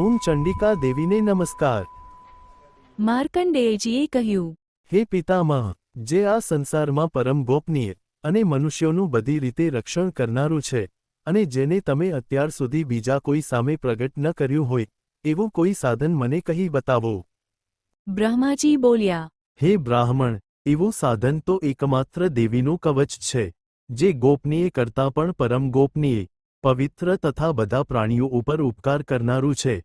ઓમ ચંડિકા દેવીને નમસ્કાર. માર્કંડેયજીએ કહ્યું હે પિતામહ જે આ સંસારમાં પરમ ગોપનીય અને મનુષ્યોનું બધી રીતે રક્ષણ કરનારું છે અને જેને તમે અત્યાર સુધી બીજા કોઈ સામે પ્રગટ ન કર્યું હોય એવું કોઈ સાધન મને કહી બતાવો. બ્રહ્માજી બોલ્યા હે બ્રાહ્મણ એવું સાધન તો એકમાત્ર દેવીનું કવચ છે જે ગોપનીય કરતાં પણ પરમ ગોપનીય પવિત્ર તથા બધા પ્રાણીઓ ઉપર ઉપકાર કરનારું છે.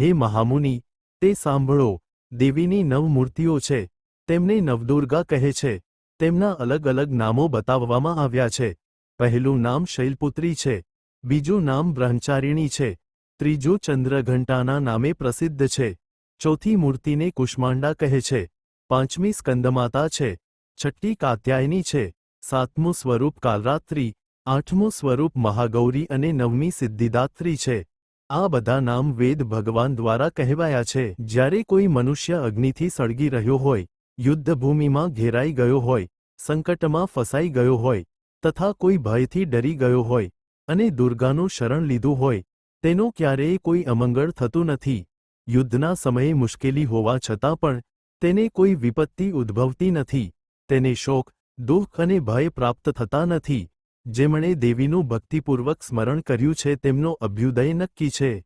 હે મહામુનિ, તે સાંભળો, દેવીની નવ મૂર્તિઓ છે, તેમને નવદુર્ગા કહે છે, તેમના અલગ અલગ નામો બતાવવામાં આવ્યા છે. પહેલું નામ શૈલપુત્રી છે, બીજું નામ બ્રહ્મચારિણી છે, ત્રીજું ચંદ્રઘંટાના નામે પ્રસિદ્ધ છે, ચોથી મૂર્તિને કુષ્માંડા કહે છે, પાંચમી સ્કંદમાતા છે, છઠ્ઠી કાત્યાયની છે, સાતમું સ્વરૂપ કાલરાત્રી, આઠમું સ્વરૂપ મહાગૌરી અને નવમી સિદ્ધિદાત્રી છે. આ બધા નામ વેદ ભગવાન દ્વારા કહેવાયા છે. જ્યારે કોઈ મનુષ્ય અગ્નિથી સળગી રહ્યો હોય, યુદ્ધભૂમિમાં ઘેરાઈ ગયો હોય, સંકટમાં ફસાઈ ગયો હોય, તથા કોઈ ભયથી ડરી ગયો હોય, અને દુર્ગાનું શરણ લીધું હોય, તેનો ક્યારેય કોઈ અમંગળ થતું નથી. યુદ્ધના સમયે મુશ્કેલી હોવા છતાં પણ, તેને કોઈ વિપત્તિ ઉદ્ભવતી નથી. તેને શોક, દુઃખ અને ભય પ્રાપ્ત થતા નથી. જેમણે દેવીનું ભક્તિપૂર્વક સ્મરણ કર્યું છે, તેમનો અભ્યુદય નક્કી છે.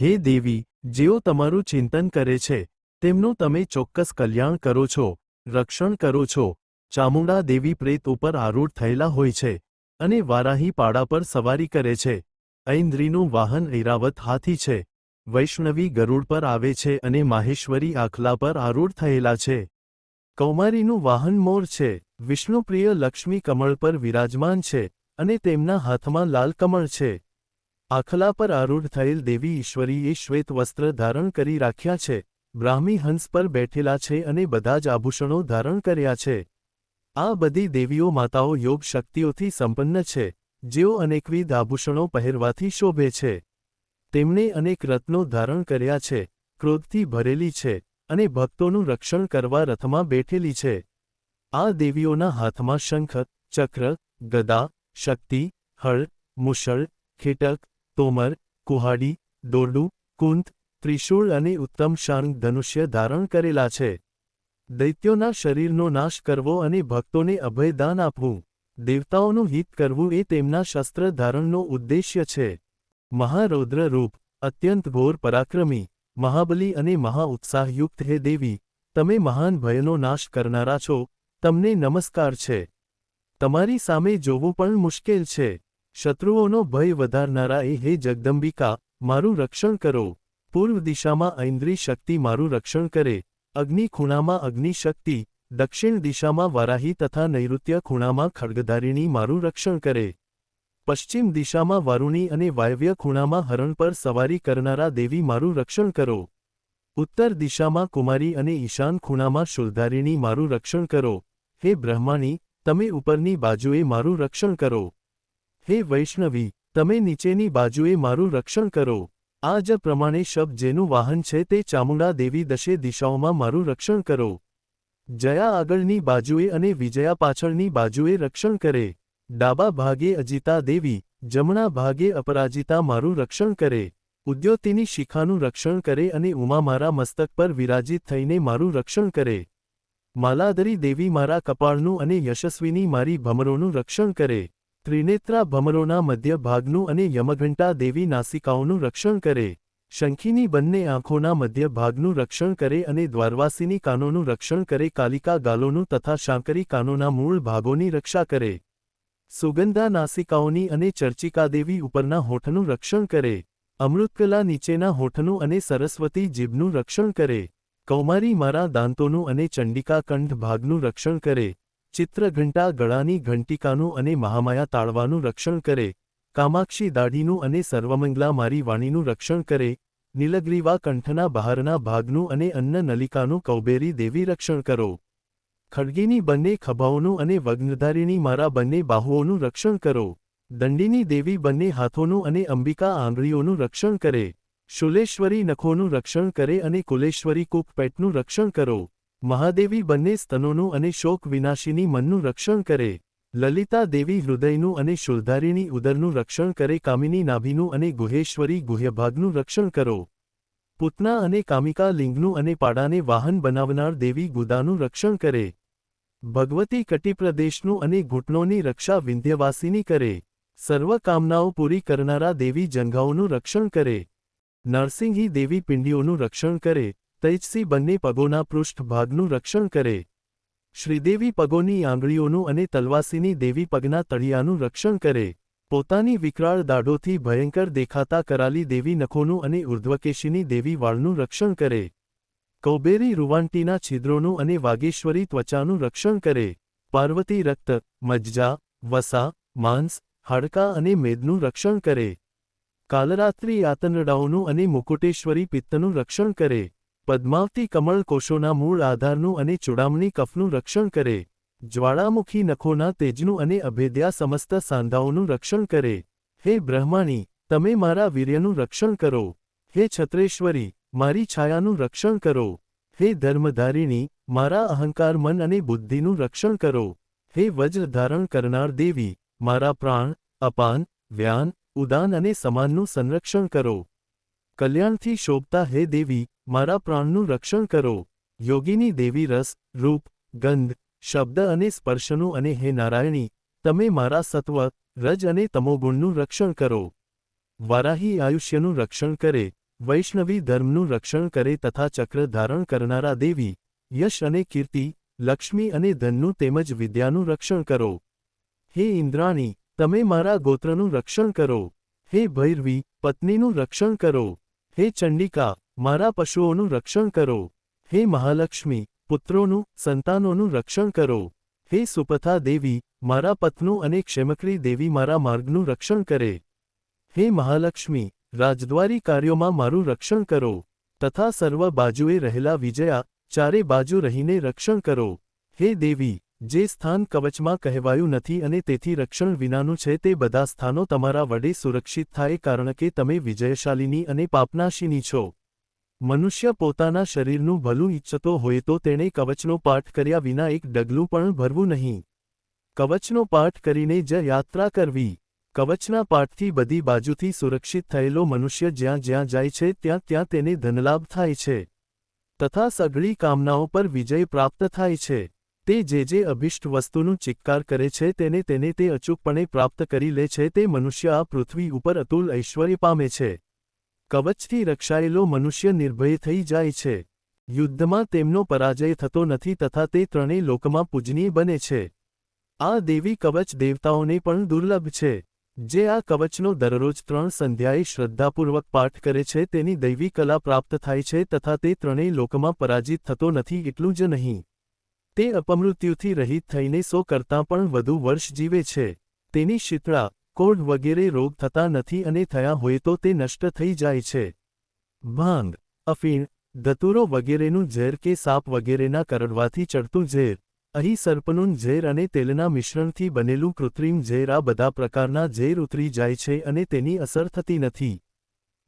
હે દેવી, જેઓ તમારું ચિંતન કરે છે, તેમનું તમે ચોક્કસ કલ્યાણ કરો છો, રક્ષણ કરો છો. ચામુંડા દેવી પ્રેત ઉપર આરૂઢ થયેલા હોય છે અને વારાહી પાડા પર સવારી કરે છે. ઐન્દ્રીનું વાહન ઐરાવત હાથી છે. વૈષ્ણવી ગરુડ પર આવે છે અને માહેશ્વરી આખલા પર આરૂઢ થયેલા છે. કૌમારીનું વાહન મોર છે. વિષ્ણુપ્રિય લક્ષ્મી કમળ પર વિરાજમાન છે અને તેમના હાથમાં લાલ કમળ છે. આખલા પર આરૂઢ થયેલ દેવી ઈશ્વરીએ શ્વેત વસ્ત્ર ધારણ કરી રાખ્યા છે. બ્રાહ્મી હંસ પર બેઠેલા છે અને બધા જ આભૂષણો ધારણ કર્યા છે. આ બધી દેવીઓ માતાઓ યોગ શક્તિઓથી સંપન્ન છે, જેઓ અનેકવિધ આભૂષણો પહેરવાથી શોભે છે. તેમણે અનેક રત્નો ધારણ કર્યા છે, ક્રોધથી ભરેલી છે. અને ભક્તોનું રક્ષણ કરવા રથમાં બેઠેલી છે. આ દેવીઓના હાથમાં શંખ, ચક્ર, ગદા, શક્તિ, હળ, મુશળ, ખેટક, તોમર, કુહાડી, દોરડું કુંત ત્રિશૂળ અને ઉત્તમ શાંગ ધનુષ્ય ધારણ કરેલા છે. દૈત્યોના શરીરનો નાશ કરવો અને ભક્તોને અભયદાન આપવું. દેવતાઓનું હિત કરવું એ તેમના શસ્ત્ર ધારણનો ઉદ્દેશ્ય છે. મહારૌદ્ર રૂપ અત્યંત ઘોર પરાક્રમી. મહાબલી અને મહાઉત્સાહયુક્ત હે દેવી, તમે મહાન ભયનો નાશ કરનારા છો, તમને નમસ્કાર છે. તમારી સામે જોવું પણ મુશ્કેલ છે. શત્રુઓનો ભય વધારનારા એ હે જગદંબિકા, મારું રક્ષણ કરો. પૂર્વ દિશામાં ઐન્દ્રી શક્તિ મારું રક્ષણ કરે. અગ્નિ ખૂણામાં અગ્નિ શક્તિ, દક્ષિણ દિશામાં વરાહી તથા નૈઋત્ય ખૂણામાં ખડગધારિણી મારું રક્ષણ કરે. પશ્ચિમ દિશામાં વારુણી અને વાયવ્ય ખૂણામાં હરણ પર સવારી કરનારા દેવી મારું રક્ષણ કરો. ઉત્તર દિશામાં કુમારી અને ઈશાન ખૂણામાં શુલધારિણી મારું રક્ષણ કરો. હે બ્રહ્માણી, તમે ઉપરની બાજુએ મારું રક્ષણ કરો. હે વૈષ્ણવી, તમે નીચેની બાજુએ મારું રક્ષણ કરો. આ જ પ્રમાણે શબ જેનું વાહન છે તે ચામુંડા દેવી દશે દિશાઓમાં મારું રક્ષણ કરો. જયા આગળની બાજુએ અને વિજયા પાછળની બાજુએ રક્ષણ કરે. ડાબા ભાગે અજિતા દેવી, જમણા ભાગે અપરાજિતા મારું રક્ષણ કરે, ઉદ્યોતિની શિખાનું રક્ષણ કરે અને ઉમા મારા મસ્તક પર વિરાજિત થઈને મારું રક્ષણ કરે. માલાદરી દેવી મારા કપાળનું અને યશસ્વીની મારી ભમરોનું રક્ષણ કરે. ત્રિનેત્રા ભમરોના મધ્ય ભાગનું અને યમઘંટા દેવી નાસિકાઓનું રક્ષણ કરે. શંખીની બંને આંખોના મધ્ય ભાગનું રક્ષણ કરે અને દ્વારવાસીની કાનોનું રક્ષણ કરે. કાલિકા ગાલોનું તથા શાંકરી કાનોના મૂળ ભાગોની રક્ષા કરે. સુગંધા નાસિકાઓની અને ચર્ચિકાદેવી ઉપરના હોઠનું રક્ષણ કરે. અમૃતકલા નીચેના હોઠનું અને સરસ્વતી જીભનું રક્ષણ કરે. કૌમારી મારા દાંતોનું અને ચંડિકા કંઠ ભાગનું રક્ષણ કરે. ચિત્રઘંટા ગળાની ઘંટિકાનું અને મહામાયા તાળવાનું રક્ષણ કરે. કામાક્ષી દાઢીનું અને સર્વમંગલા મારી વાણીનું રક્ષણ કરે. નીલગ્રીવા કંઠના બહારના ભાગનું અને અન્ન નલિકાનું કૌબેરી દેવી રક્ષણ કરો. ખડગીની બંને ખભાઓનું અને વગ્નધારીની મારા બંને બાહુઓનું રક્ષણ કરો. દંડીની દેવી બંને હાથોનું અને અંબિકા આંગળીઓનું રક્ષણ કરે. શુલેશ્વરી નખોનું રક્ષણ કરે અને કુલેશ્વરી કૂપપેટનું રક્ષણ કરો. મહાદેવી બંને સ્તનોનું અને શોક વિનાશીની મનનું રક્ષણ કરે. લલિતા દેવી હૃદયનું અને શુલધારીની ઉદરનું રક્ષણ કરે. કામિની નાભીનું અને ગુહેશ્વરી ગુહ્યભાગનું રક્ષણ કરો. પૂતના અને કામિકા લિંગનું અને પાડાને વાહન બનાવનાર દેવી ગુદાનું રક્ષણ કરે. ભગવતી કટિપ્રદેશનું અને ઘૂંટણોની રક્ષા વિંધ્યવાસીની કરે. સર્વ કામનાઓ પૂરી કરનારા દેવી જંઘાઓનું રક્ષણ કરે. નરસિંહી દેવી પિંડીઓનું રક્ષણ કરે. તૈજસી બંને પગોના પૃષ્ઠભાગનું રક્ષણ કરે. શ્રીદેવી પગોની આંગળીઓનું અને તલવાસીની દેવી પગના તળિયાનું રક્ષણ કરે. પોતાની વિકરાળ દાઢોથી ભયંકર દેખાતા કરાલી દેવી નખોનું અને ઉર્ધ્વકેશીની દેવી વાળનું રક્ષણ કરે. કૌબેરી રૂવાંટીના છિદ્રોનું અને વાગેશ્વરી ત્વચાનું રક્ષણ કરે. પાર્વતી રક્ત, મજ્જા, વસા, માંસ, હાડકાં અને મેદનું રક્ષણ કરે. કાલરાત્રિ આતનડાઓનું અને મુકુટેશ્વરી પિત્તનું રક્ષણ કરે. પદ્માવતી કમળ કોષોના મૂળ આધારનું અને ચૂડામણી કફનું રક્ષણ કરે. જ્વાળામુખી નખોના તેજનું અને અભેદ્યા સમસ્ત સાંધાઓનું રક્ષણ કરે. હે બ્રહ્માણી, તમે મારા વીર્યનું રક્ષણ કરો. હે છત્રેશ્વરી મારી છાયાનું રક્ષણ કરો. હે ધર્મધારિણી, મારા અહંકાર મન અને બુદ્ધિનું રક્ષણ કરો. હે વજ્ર ધારણ કરનાર દેવી, મારા પ્રાણ, અપાન, વ્યાન, ઉદાન અને સમાનનું સંરક્ષણ કરો. કલ્યાણથી શોભતા હે દેવી, મારા પ્રાણનું રક્ષણ કરો. યોગીની દેવી રસ, રૂપ, ગંધ, શબ્દ અને સ્પર્શનું અને હે નારાયણી, તમે મારા સત્વ, રજ અને તમોગુણનું રક્ષણ કરો. વારાહી આયુષ્યનું રક્ષણ કરે. વૈષ્ણવી ધર્મનું રક્ષણ કરે તથા ચક્ર ધારણ કરનારા દેવી, યશ અને કીર્તિ, લક્ષ્મી અને ધનનું તેમજ વિદ્યાનું રક્ષણ કરો. હે ઇન્દ્રાણી, તમે મારા ગોત્રનું રક્ષણ કરો. હે ભૈરવી, પત્નીનું રક્ષણ કરો. હે ચંડિકા, મારા પશુઓનું રક્ષણ કરો. હે મહાલક્ષ્મી, પુત્રોનું, સંતાનોનું રક્ષણ કરો. હે સુપથા દેવી, મારા પત્નું અને ક્ષેમક્રી દેવી મારા માર્ગનું રક્ષણ કરે. હે મહાલક્ષ્મી રાજદ્વારી કાર્યોમાં મારું રક્ષણ કરો. તથા સર્વ બાજુએ રહેલા વિજયા, ચારે બાજુ રહીને રક્ષણ કરો. હે દેવી, જે સ્થાન કવચમાં કહેવાયું નથી અને તેથી રક્ષણ વિનાનું છે તે બધા સ્થાનો તમારા વડે સુરક્ષિત થાય કારણ કે તમે વિજયશાલિની અને પાપનાશીની છો. મનુષ્ય પોતાના શરીરનું ભલું ઈચ્છતો હોય તો તેણે કવચનો પાઠ કર્યા વિના એક ડગલું પણ ભરવું નહીં. કવચનો પાઠ કરીને જ યાત્રા કરવી. કવચના પાઠથી બધી બાજુથી સુરક્ષિત થયેલો મનુષ્ય જ્યાં જ્યાં જાય છે, ત્યાં ત્યાં તેને ધનલાભ થાય છે. તથા સઘળી કામનાઓ પર વિજય પ્રાપ્ત થાય છે. તે જે જે અભિષ્ટ વસ્તુનું ચિક્કાર કરે છે, તેને તેને તે અચૂકપણે પ્રાપ્ત કરી લે છે, તે મનુષ્ય આ પૃથ્વી ઉપર અતુલ ઐશ્વર્ય પામે છે. કવચથી રક્ષાયેલો મનુષ્ય નિર્ભય થઈ જાય છે. યુદ્ધમાં તેમનો પરાજય થતો નથી તથા તે ત્રણેય લોકમાં પૂજનીય બને છે. આ દેવી કવચ દેવતાઓને પણ દુર્લભ છે. જે આ કવચનો દરરોજ ત્રણ સંધ્યાએ શ્રદ્ધાપૂર્વક પાઠ કરે છે તેની દૈવી કલા પ્રાપ્ત થાય છે તથા તે ત્રણેય લોકમાં પરાજિત થતો નથી એટલું જ નહીં. તે અપમૃત્યુથી રહિત થઈને સો કરતાં પણ વધુ વર્ષ જીવે છે. તેની શીતળા, કોઢ વગેરે રોગ થતા નથી અને થયા હોય તો તે નષ્ટ થઈ જાય છે. ભાંગ, અફીણ, ધતુરો વગેરેનું ઝેર કે સાપ વગેરેના કરડવાથી ચડતું ઝેર. અહીં સર્પનું ઝેર અને તેલના મિશ્રણથી બનેલું કૃત્રિમ ઝેર આ બધા પ્રકારના ઝેર ઉતરી જાય છે અને તેની અસર થતી નથી.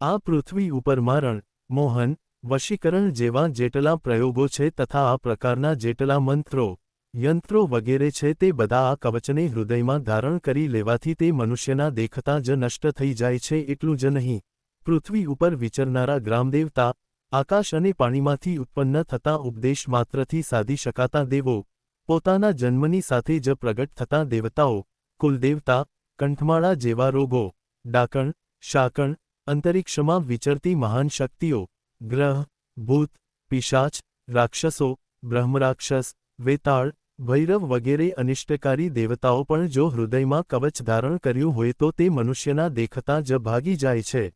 આ પૃથ્વી ઉપર મારણ, મોહન, વશીકરણ જેવા જેટલા પ્રયોગો છે તથા આ પ્રકારના જેટલા મંત્રો, યંત્રો વગેરે છે તે બધા આ કવચને હૃદયમાં ધારણ કરી લેવાથી તે મનુષ્યના દેખતા જ નષ્ટ થઈ જાય છે એટલું જ નહીં. પૃથ્વી ઉપર વિચરનારા ગ્રામદેવતા, આકાશ અને પાણીમાંથી ઉત્પન્ન થતા ઉપદેશ માત્રથી સાધી શકાતા દેવો પોતાના જન્મની સાથે જ પ્રગટ થતા દેવતાઓ, કુલદેવતા, કંઠમાળા જેવા રોગો, ડાકણ, શાકણ, અંતરિક્ષમાં વિચરતી મહાન શક્તિઓ, ગ્રહ, ભૂત, પિશાચ, રાક્ષસો, બ્રહ્મરાક્ષસ, વેતાળ, ભૈરવ વગેરે અનિષ્ટકારી દેવતાઓ પણ જો હૃદયમાં કવચ ધારણ કર્યું હોય તો તે મનુષ્યના દેખતા જ ભાગી જાય છે.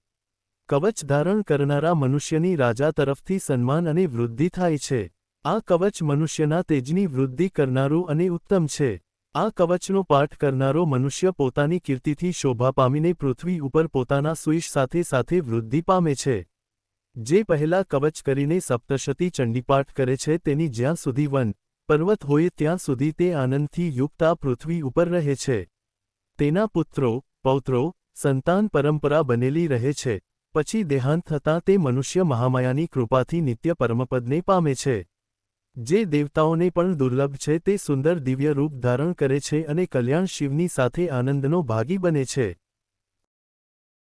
કવચ ધારણ કરનારા મનુષ્યની રાજા તરફથી સન્માન અને વૃદ્ધિ થાય છે. આ કવચ મનુષ્યના તેજની વૃદ્ધિ કરનારું અને ઉત્તમ છે. આ કવચનો પાઠ કરનારો મનુષ્ય પોતાની કીર્તિથી શોભા પામીને પૃથ્વી ઉપર પોતાના સુઈશ સાથે સાથે વૃદ્ધિ પામે છે. જે પહેલા કવચ કરીને સપ્તશતી ચંડીપાઠ કરે છે તેની જ્યાં સુધી વન પર્વત હોય ત્યાં સુધી તે આનંદથી યુક્ત પૃથ્વી ઉપર રહે છે. તેના પુત્રો, પૌત્રો, સંતાન પરંપરા બનેલી રહે છે. પછી દેહાંત થતાં તે મનુષ્ય મહામાયાની કૃપાથી નિત્ય પરમપદને પામે છે. જે દેવતાઓને પણ દુર્લભ છે તે સુંદર દિવ્ય રૂપ ધારણ કરે છે અને કલ્યાણ શિવની સાથે આનંદનો ભાગી બને છે.